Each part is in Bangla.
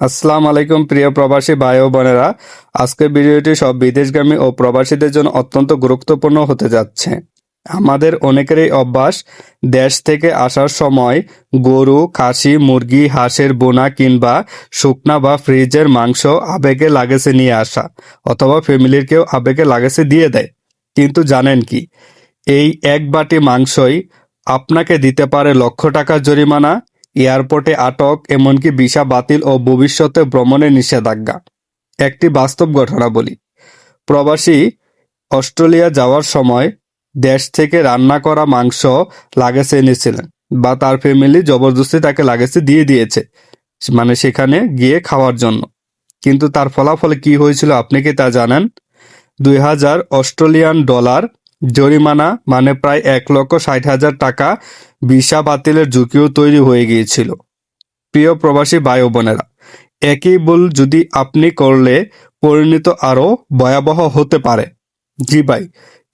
আসসালামু আলাইকুম, প্রিয় প্রবাসী ভাই ও বোনেরা। আজকের ভিডিওটি সব বিদেশগামী ও প্রবাসীদের জন্য অত্যন্ত গুরুত্বপূর্ণ হতে যাচ্ছে। আমাদের অনেকেরই অভ্যাস, দেশ থেকে আসার সময় গরু, খাসি, মুরগি, হাঁসের বোনা কিংবা শুকনা বা ফ্রিজের মাংস আবেগে লাগেছে নিয়ে আসা, অথবা ফ্যামিলির কেউ আবেগে লাগেছে দিয়ে দেয়। কিন্তু জানেন কি, এই এক বাটি মাংসই আপনাকে দিতে পারে লক্ষ টাকার জরিমানা এয়ারপোর্টে আটক, এমনকি ভিসা বাতিল ও ভবিষ্যতে ভ্রমণের নিষেধাজ্ঞা। একটি বাস্তব ঘটনা বলি প্রবাসী অস্ট্রেলিয়া যাওয়ার সময় দেশ থেকে রান্না করা মাংস লাগেজে এনেছিলেন বা তার ফ্যামিলি জবরদস্তি তাকে লাগেজে দিয়ে দিয়েছে মানে সেখানে গিয়ে খাওয়ার জন্য। কিন্তু তার ফলাফলে কি হয়েছিল আপনি কি তা জানেন? দুই হাজার অস্ট্রেলিয়ান ডলার জরিমানা মানে প্রায় এক লক্ষ ষাট হাজার টাকা ভিসা বাতিলের ঝুঁকিও তৈরি হয়ে গিয়েছিল। প্রিয় প্রবাসী ভাই বোনেরা, একই ভুল যদি আপনি করলে পরিণত আরও ভয়াবহ হতে পারে। জি ভাই,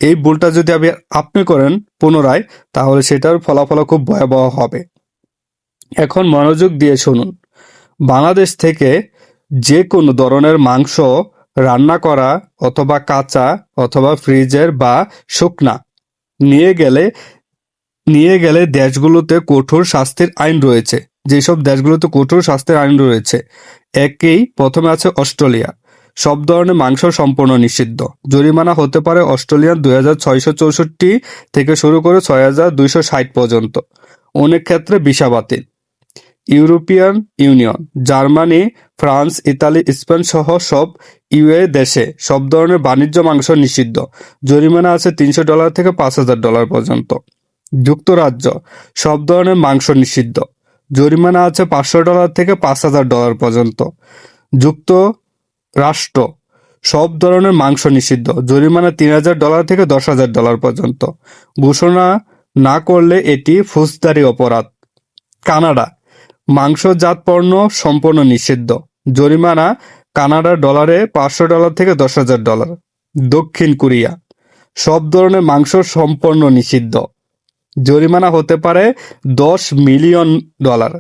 এই ভুলটা যদি আপনি আপনি করেন পুনরায়, তাহলে সেটার ফলাফল খুব ভয়াবহ হবে। এখন মনোযোগ দিয়ে শুনুন। বাংলাদেশ থেকে যে কোনো ধরনের মাংস রান্না করা অথবা কাঁচা অথবা ফ্রিজের বা শুকনা। নিয়ে গেলে নিয়ে গেলে দেশগুলোতে কঠোর শাস্তির আইন রয়েছে। যেসব দেশগুলোতে কঠোর শাস্তির আইন রয়েছে, একেই প্রথমে আছে অস্ট্রেলিয়া। সব ধরনের মাংস সম্পূর্ণ নিষিদ্ধ। জরিমানা হতে পারে অস্ট্রেলিয়ান দুই হাজার ছয়শো চৌষট্টি থেকে শুরু করে ছয় হাজার দুইশো ষাট পর্যন্ত। অনেক ক্ষেত্রে ভিসা বাতিল। European Union, Germany, France, Italy, Spain সহ সব ইউএ দেশে। সব ধরনের বাণিজ্য মাংস নিষিদ্ধ। জরিমানা আছে তিনশো ডলার থেকে পাঁচ হাজার ডলার পর্যন্ত। যুক্তরাজ্য, সব ধরনের মাংস নিষিদ্ধ। জরিমানা আছে পাঁচশো ডলার থেকে পাঁচ হাজার ডলার পর্যন্ত। যুক্তরাষ্ট্র, সব ধরনের মাংস নিষিদ্ধ। জরিমানা তিন হাজার ডলার থেকে দশ হাজার ডলার পর্যন্ত। ঘোষণা না করলে এটি ফৌজদারি অপরাধ। কানাডা মাংসজাত পণ্য সম্পূর্ণ নিষিদ্ধ। জরিমানা কানাডার ডলারে পাঁচশো ডলার থেকে দশ হাজার ডলার। দক্ষিণ কোরিয়া। সব ধরনের মাংস সম্পূর্ণ নিষিদ্ধ। জরিমানা হতে পারে দশ মিলিয়ন ডলার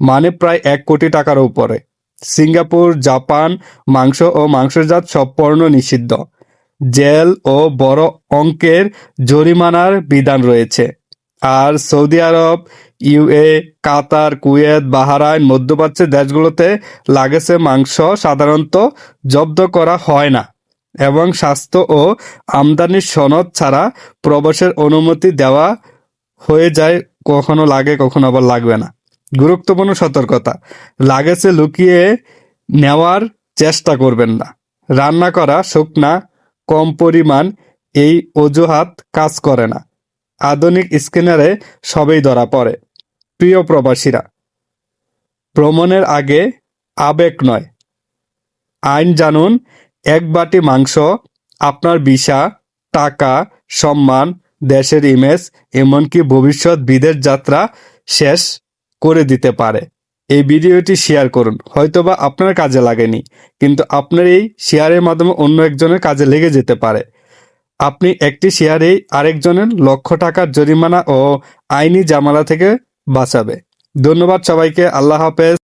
মানে প্রায় এক কোটি টাকার উপরে। সিঙ্গাপুর, জাপান, মাংস ও মাংসজাত সব পণ্য নিষিদ্ধ। জেল ও বড় অঙ্কের জরিমানার বিধান রয়েছে। আর Saudi Arab UAE Qatar, Kuwait, Bahrain মধ্যপ্রাচ্যের দেশগুলোতে লাগেছে মাংস সাধারণত জব্দ করা হয় না এবং স্বাস্থ্য ও আমদানির সনদ ছাড়া প্রবেশের অনুমতি দেওয়া হয়ে যায়, কখনো লাগে, কখনো আবার লাগবে না। গুরুত্বপূর্ণ সতর্কতা, লাগেছে লুকিয়ে নেওয়ার চেষ্টা করবেন না। রান্না করা, শুকনা, কম পরিমাণ, এই অজুহাত কাজ করে না। আধুনিক স্ক্যানারে সবই ধরা পড়ে। প্রিয় প্রবাসীরা, ভ্রমণের আগে আবেগ নয়। আইন জানুন, এক বাটি মাংস, আপনার ভিসা, টাকা, সম্মান, দেশের ইমেজ এমনকি ভবিষ্যৎ বিদেশ যাত্রা শেষ করে দিতে পারে। এই ভিডিওটি শেয়ার করুন। হয়তোবা আপনার কাজে লাগেনি, কিন্তু আপনার এই শেয়ারের মাধ্যমে অন্য একজনের কাজে লেগে যেতে পারে। আপনি একটি শেয়ারেই আরেকজনের লক্ষ টাকার জরিমানা ও আইনি জামালা থেকে বাঁচাবে। ধন্যবাদ সবাইকে। আল্লাহ হাফেজ।